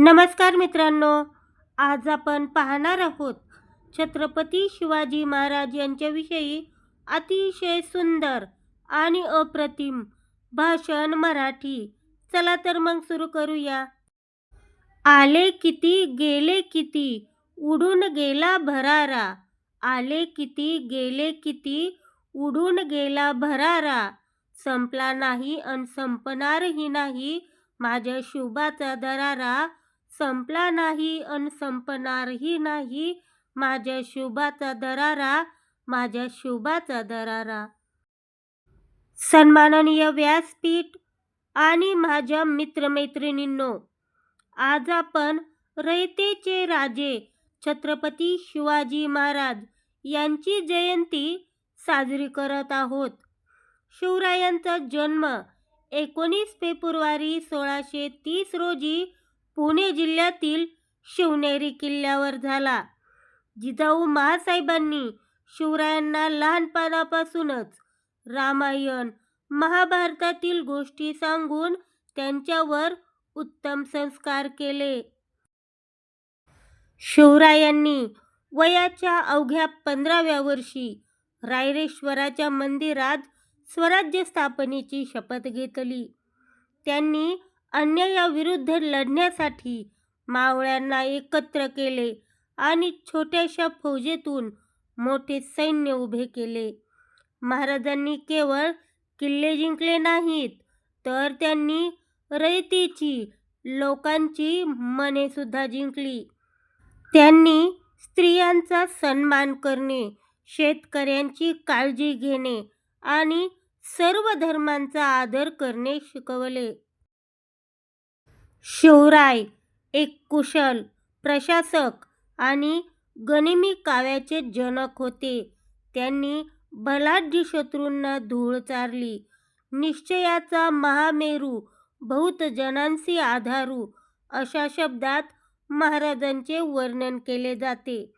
नमस्कार मित्रांनो आज आपण पाहणार आहोत छत्रपती शिवाजी महाराज यांच्याविषयी अतिशय सुंदर आणि अप्रतिम भाषण मराठी. चला तर मग सुरू करूया. आले किती गेले किती उडून गेला भरारा. आले किती गेले किती उडून गेला भरारा. संपला नाही अन संपणारही नाही माझ्या शुभाचा दरारा. संपला नाही अन संपणारही नाही माझ्या शुभाचा दरारा माझ्या शुभाचा दरारा. सन्माननीय व्यासपीठ आणि माझ्या मित्रमैत्रिणींनो आज आपण रयतेचे राजे छत्रपती शिवाजी महाराज यांची जयंती साजरी करत आहोत. शिवरायांचा जन्म एकोणीस फेब्रुवारी सोळाशे तीस रोजी पुणे जिल्ह्यातील शिवनेरी किल्ल्यावर झाला. जिजाऊ महासाहेबांनी शिवरायांना लहानपणापासूनच रामायण महाभारतातील गोष्टी सांगून त्यांच्यावर उत्तम संस्कार केले. शिवरायांनी वयाच्या अवघ्या पंधराव्या वर्षी रायरेश्वराच्या मंदिरात स्वराज्य स्थापनेची शपथ घेतली. त्यांनी अन्यायाविरुद्ध लढण्यासाठी मावळ्यांना एकत्र केले आणि छोट्याशा फौजेतून मोठे सैन्य उभे केले. महाराजांनी केवळ किल्ले जिंकले नाहीत तर त्यांनी रयतेची लोकांची मनेसुद्धा जिंकली. त्यांनी स्त्रियांचा सन्मान करणे शेतकऱ्यांची काळजी घेणे आणि सर्व धर्मांचा आदर करणे शिकवले. शिवराय एक कुशल प्रशासक आणि गनिमी काव्याचे जनक होते. त्यांनी बलाढ्य शत्रूंना धूळ चारली. निश्चयाचा महामेरू बहुत जनांसी आधारू अशा शब्दात महाराजांचे वर्णन केले जाते.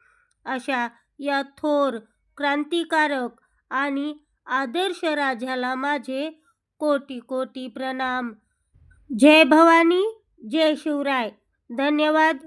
अशा या थोर क्रांतिकारक आणि आदर्श राजाला माझे कोटी कोटी प्रणाम. जय भवानी. जय शिवराय. धन्यवाद.